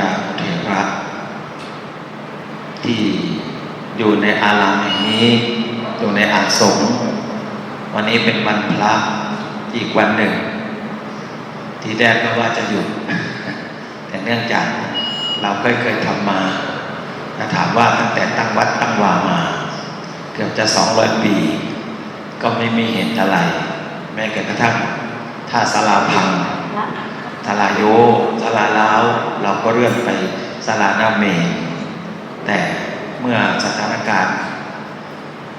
ราเถระที่อยู่ในอารามแห่งนี้ อยู่ในอาสงวันนี้เป็นวันพระอีกวันหนึ่ง ที่แรกก็ว่าจะหยุด แต่เนื่องจากเราเคยเคยทำมาถ้าถามว่าตั้งแต่ตั้งวัดตั้งวามา เกือบจะสองร้อยปี ก็ไม่มีเห็นอะไร แม้กระทั่งท่าสลาพัง สลาโยสลาล้าวเราก็เลื่อนไปสลานาเมนแต่เมื่อสถานการณ์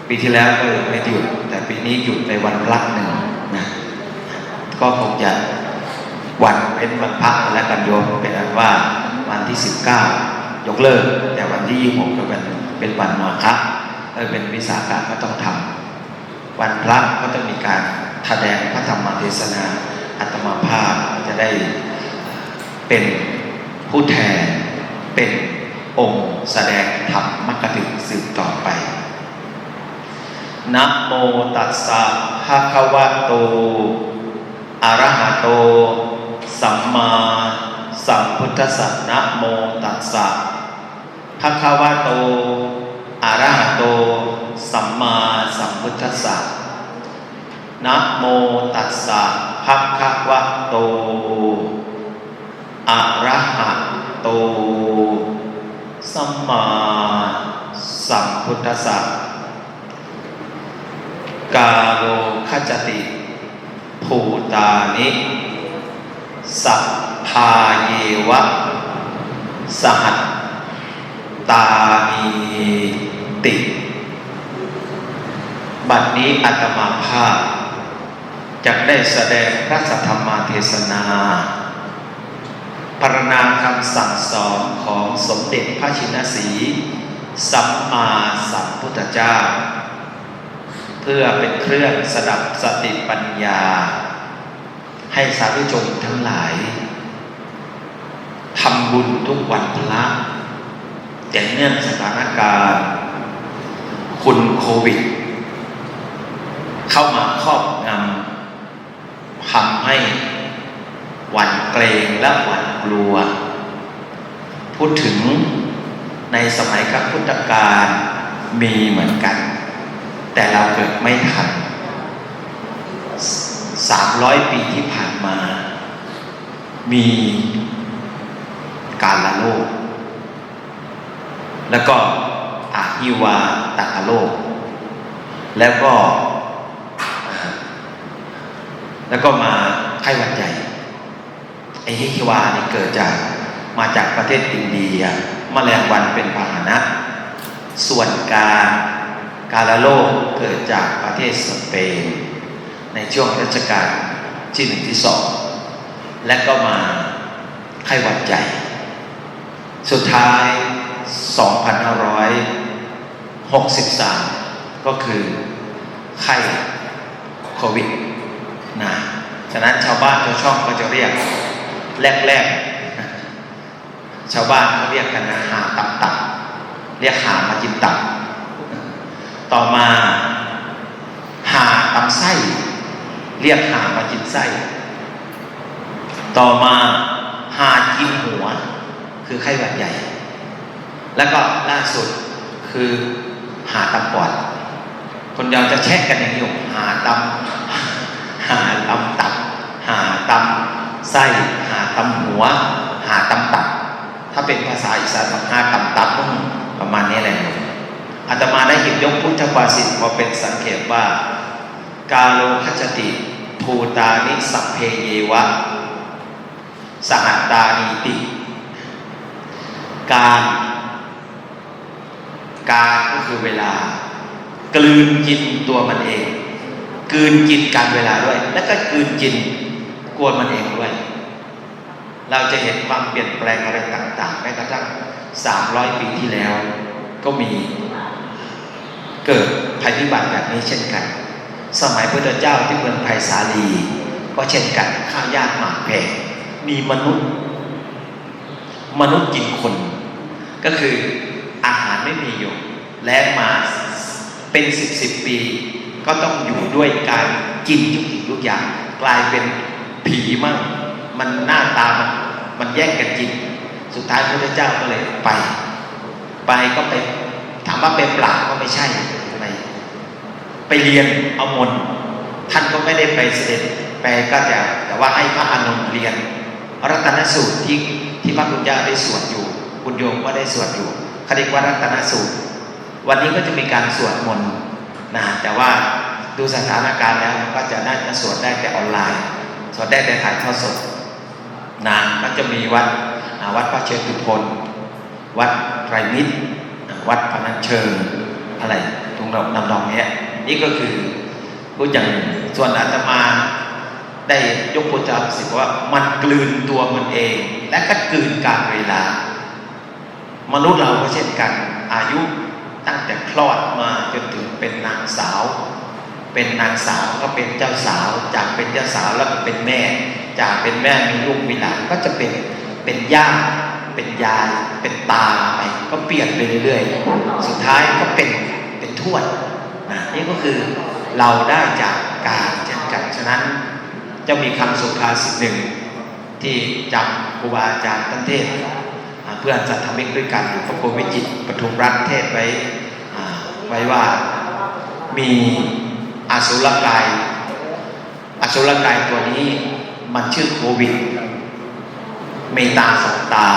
ปีที่แล้วก็ไม่หยุด แต่ปีนี้หยุดไปวันพระหนึ่งนะก็คงจะวันเป็นวันพระและกันโยมเป็นอันว่าวันที่ 19 ยกเลิก แต่วันที่ 26ก็เป็นเป็นวันมาฆะเออเป็นวิสาขะก็ต้องทำวันพระก็ต้องมีการแสดงพระธรรมเทศนาอัตมาภาพ จะได้เป็นผู้แทน เป็นองค์แสดงธรรมมกถึกสืบต่อไป นะโมตัสสะภะคะวะโต อะระหะโต สัมมาสัมพุทธัสสะนะโมตัสสะภะคะวะโต อะระหะโต สัมมาสัมพุทธัสสะนะโมตัสสะ ภะคะวะโตอะระหะโต สัมมาสัมพุทธัสสะกาโลขจติ ภูตานิ สัพพาเยวะ สหัตตานีติ บัดนี้อาตมาภาพ จะได้แสดงพระสัทธรรมเทศนาปรณาคำสั่งสอนของสมเด็จพระชินสี สัมมาสัมพุทธเจ้า เพื่อเป็นเครื่องสดับสติปัญญา ให้สาธุชนทั้งหลายทำบุญทุกวันพระแต่เนื่องสถานการณ์ คุณโควิด เข้ามาครอบ ทำให้หวั่นเกรงและหวั่นกลัว พูดถึงในสมัยครั้งพุทธกาลมีเหมือนกัน แต่เราเกิดไม่ทันสามร้อยปีที่ผ่านมา มีการละโลก แล้วก็อาฮิวาตาโลก แล้วก็ แล้วก็มาไข้หวัดใหญ่ไอ้ฮิฮิวานี่เกิดจากมาจากประเทศอินเดียมแมลงวันเป็นพาหนะ ส่วนการกาลาโลเกิดจากประเทศสเปน ในช่วงรัชกาลที่หนึ่งที่สองและก็มาไข้หวัดใหญ่สุดท้าย 2563 ก็คือไข้โควิด นะฉะนั้นชาวบ้านชาวช่องก็จะเรียกแรกๆชาวบ้านเขาเรียกกันนะหาตับตับเรียกหามากินตับ ต่อมาหาตำไส้ เรียกหามากินไส้ ต่อมาหากินหัว คือไข้หวัดใหญ่ แล้วก็ล่าสุดคือหาตำปอดคนเราจะแช่กันอย่างนี้อยู่หาตำ หาตำตับ หาตำไส้หาตำหัว หาตำตับ ถ้าเป็นภาษาอีสานหาตำตับประมาณนี้แหละอาตมาได้หยิบยกพุทธภาษิตมาเป็นสังเกตว่า กาโลคัจติภูตานิสัพเพเยวะ สหัตตานีติ การการก็คือเวลากลืนกินตัวมันเอง กืนกินการเวลาด้วย แล้วก็กืนกินกวนมันเองด้วย เราจะเห็นความเปลี่ยนแปลงอะไรต่างๆแม้กระทั่ง300ปีที่แล้ว ก็มีเกิดภัยพิบัติแบบนี้เช่นกัน สมัยพระเจ้าที่เมืองไผ่สาลี ก็เช่นกันข้าวยากหมากแพงมีมนุษย์ มนุษย์กินคน ก็คืออาหารไม่มีอยู่ และมาเป็นสิบสิบปี ก็ต้องอยู่ด้วยการกินทุกสิ่งทุกอย่าง กลายเป็นผีมั่งมันหน้าตามันมันแย่งกันกิน สุดท้ายพระเจ้าก็เลยไป ไปก็ไปถามว่าเป็นปราบก็ไม่ใช่ไปไปเรียนเอามนท่านก็ไม่ได้ไปเสด็จไปก็จะแต่ว่าให้พระอานนท์เรียนรัตนสูตรที่ที่พระคุณเจ้าได้สวดอยู่ คุณโยมก็ได้สวดอยู่เขาเรีว่ารัตนสูตร วันนี้ก็จะมีการสวดมนต์ นะแต่ว่าดูสถานการณ์แล้วก็จะน่าจะสวดได้แต่ออนไลน์ สวดได้แต่ถ่ายทอดสดนะก็จะมีวัดวัดพระเชตุพนวัดไตรมิตร วัดพนัญเชิงอะไรตรงนำนองเนี้ยนี่ก็คือพูดอย่างส่วนอาตมาได้ยกพุทธาสิว่ามันกลืนตัวมันเอง และก็กลืนการเวลา มนุษย์เราก็เช่นกันอายุ ตั้งแต่คลอดมาจนถึงเป็นนางสาว เป็นนางสาวก็เป็นเจ้าสาว จากเป็นเจ้าสาวแล้วก็เป็นแม่ จากเป็นแม่มีลูกมีหลานก็จะเป็นเป็นย่าเป็นยายเป็นตาไปก็เปลี่ยนไปเรื่อยๆสุดท้ายก็เป็นเป็นทวดนะนี่ก็คือเราได้จากการเช่นกันฉะนั้น จะมีคำสุภาษิตหนึ่งที่จำครูบาอาจารย์ตั้งเทศอ่ เพื่อนสัตธรรมิกด้วยกันหรือพระโกวิจิตปทุมรัตเทศไว้ไว้ว่ามีอสุรกายอสุรกายตัวนี้มันชื่อโควิดมีตาสองตา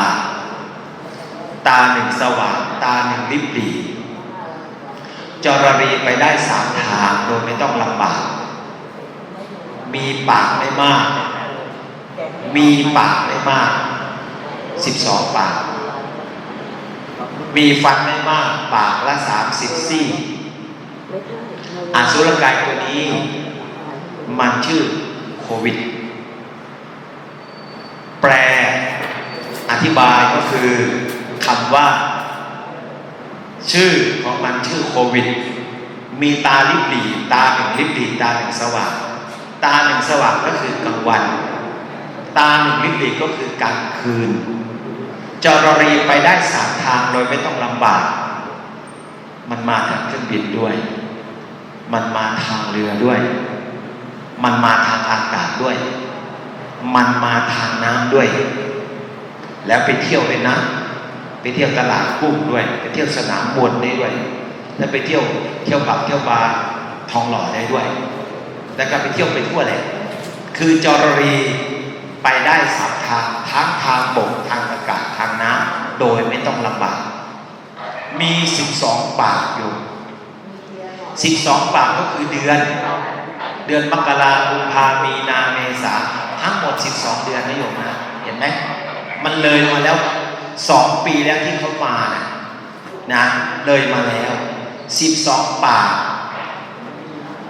ตาหนึ่งสว่างตาหนึ่งริบหรี่จรรีไปได้สามทางโดยไม่ต้องลำบาก มีปากไม่มาก มีปากไม่มากสิบสองปาก มีฟันไม่มากปากละสามสิบซี่อาสุรกายตัวนี้ มันชื่อโควิด แปลอธิบายก็คือคำว่า ชื่อของมันชื่อโควิด มีตาลิบหลีตาหนึ่งลิบหลีตาหนึ่งสว่าง ตาหนึ่งสว่างก็คือกลางวัน ตาหนึ่งลิบหลีก็คือกลางคืน จรรีไปได้สามทางโดยไม่ต้องลำบาก มันมาทางเครื่องบินด้วย มันมาทางเรือด้วย มันมาทางอากาศด้วย มันมาทางน้ำด้วย แล้วไปเที่ยวเลยนะ ไปเที่ยวตลาดกุ้งด้วย ไปเที่ยวสนามมวยได้ด้วย แล้วไปเที่ยวเที่ยวผับเที่ยวบาร์ทองหล่อได้ด้วย แล้วก็ไปเที่ยวไปทั่วเลย คือจรรีไปได้สามทาง ทั้งทางบกทางอากาศทางน้ำโดยไม่ต้องลำบาก มีสิบสองปากอยู่สิบสองปากก็คือเดือน เดือนมกราคมกุมภามีนาเมษาทั้งหมด 12 เดือนนะโยมนะเห็นไหมมันเลยมาแล้วสองปีแล้วที่เขามานะนะเลยมาแล้ว 12 ปาก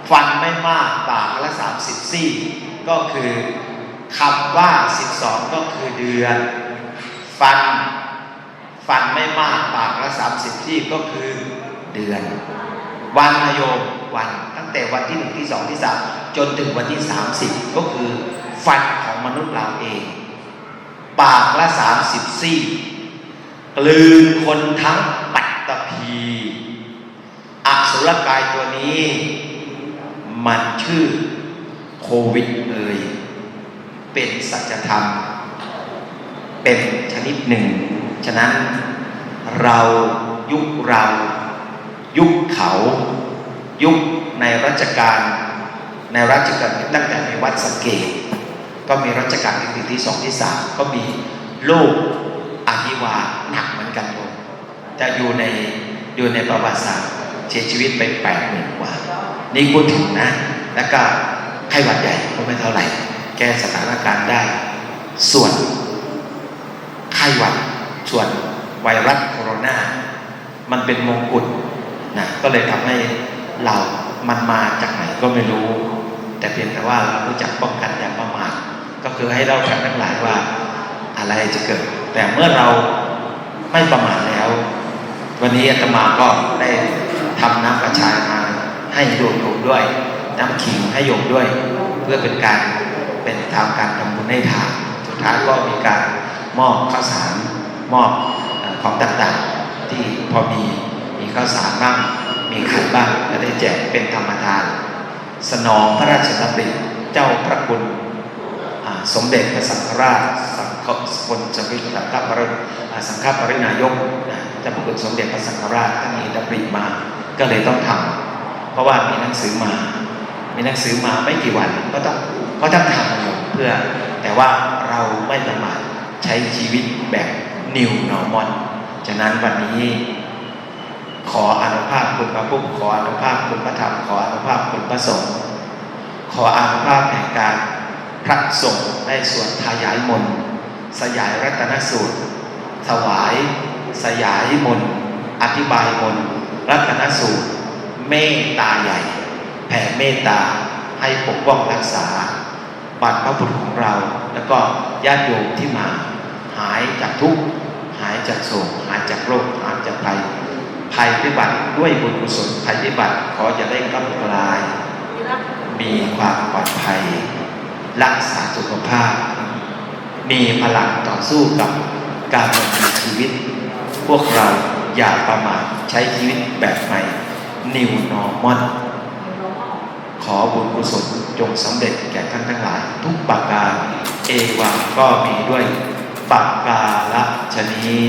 ฟันไม่มากปากละ 30 ซี่ ก็คือ คำว่า 12 ก็คือเดือน ฟัน ฟันไม่มากปากละ30ซี่ก็คือเดือน วันนโยมวันตั้งแต่วันที่หนึ่งที่สองที่สามจนถึงวันที่สามสิบก็คือฟันของมนุษย์เราเอง ปากละสามสิบซี่กลืนคนทั้งปัตตภีอสุรกายตัวนี้ มันชื่อโควิดเอ่ย เป็นสัจธรรม เป็นชนิดหนึ่ง ฉะนั้นเรายุคเรา ยุคเขา ยุคในรัชกาลในรัชกาลตั้งแต่ในวัดสังเกตก็มีรัชกาลที่ที่สองที่สามก็มีโรคอหิวาหนักเหมือนกันโยมจะอยู่ในอยู่ในประวัติศาสตร์เสียชีวิตไปแปดหมื่นกว่า นี่พูดถึงนะ แล้วก็ไข้หวัดใหญ่ก็ไม่เท่าไหร่ แก้สถานการณ์ได้ ส่วนไข้หวัดส่วนไวรัสโคโรนา มันเป็นมงกุฎนะก็เลยทำให้เรามันมาจากไหนก็ไม่รู้ แต่เพียงแต่ว่าเรารู้จักป้องกันอย่างประมาทก็คือให้เราทั้งหลายว่าอะไรจะเกิด แต่เมื่อเราไม่ประมาทแล้ว วันนี้อาตมาก็ได้ทำน้ำกระชายมาให้โยมด้วย น้ำขิงให้โยมด้วย เพื่อเป็นการ เป็นทางการทำบุญให้ทานสุดท้ายก็มีการมอบข้าวสารมอบของต่างๆ ที่พอมีมีข้าวสารบ้างมีไข่บ้างและได้แจกเป็นธรรมทาน สนองพระราชดำริเจ้าพระคุณสมเด็จพระสังฆราชสังฆคนสมิทสังฆปริอ่าสังฆปรินายกนะเจ้าพระคุณสมเด็จพระสังฆราชท่านมีดำริมาก็เลยต้องทำเพราะว่ามีหนังสือมา มีหนังสือมาไม่กี่วันก็ต้อง ก็ต้องทำอยู่เพื่อแต่ว่าเราไม่ประมาทใช้ชีวิตแบบ New Normal ฉะนั้นวันนี้ ขออนุภาพคุณพระพุทธขออนุภาพคุณพระธรรม ขออนุภาพคุณพระสงฆ์ขออนุภาพแห่งการพระสงฆ์ได้สวดขยายมนสยายรัตนสูตร ถวาย สยายมนอธิบายมนรัตนสูตร เมตตาใหญ่ แผ่เมตตาให้ปกป้องรักษา บรรพบุรุษของเรา แล้วก็ญาติโยมที่มาหายจากทุกข์หายจากโศกหายจากโรคหายจากภัยภัยพิบัติด้วยบุญกุศลภัยพิบัติขอจะได้กำกลาย มีความปลอดภัย รักษาสุขภาพ มีพลังต่อสู้กับการดำเนินชีวิต พวกเราอย่าประมาทใช้ชีวิตแบบใหม่ New Normal ขอบุญกุศลจงสำเร็จแก่ท่านทั้งหลาย ทุกประการเอวังก็มีด้วยปักกาละชนี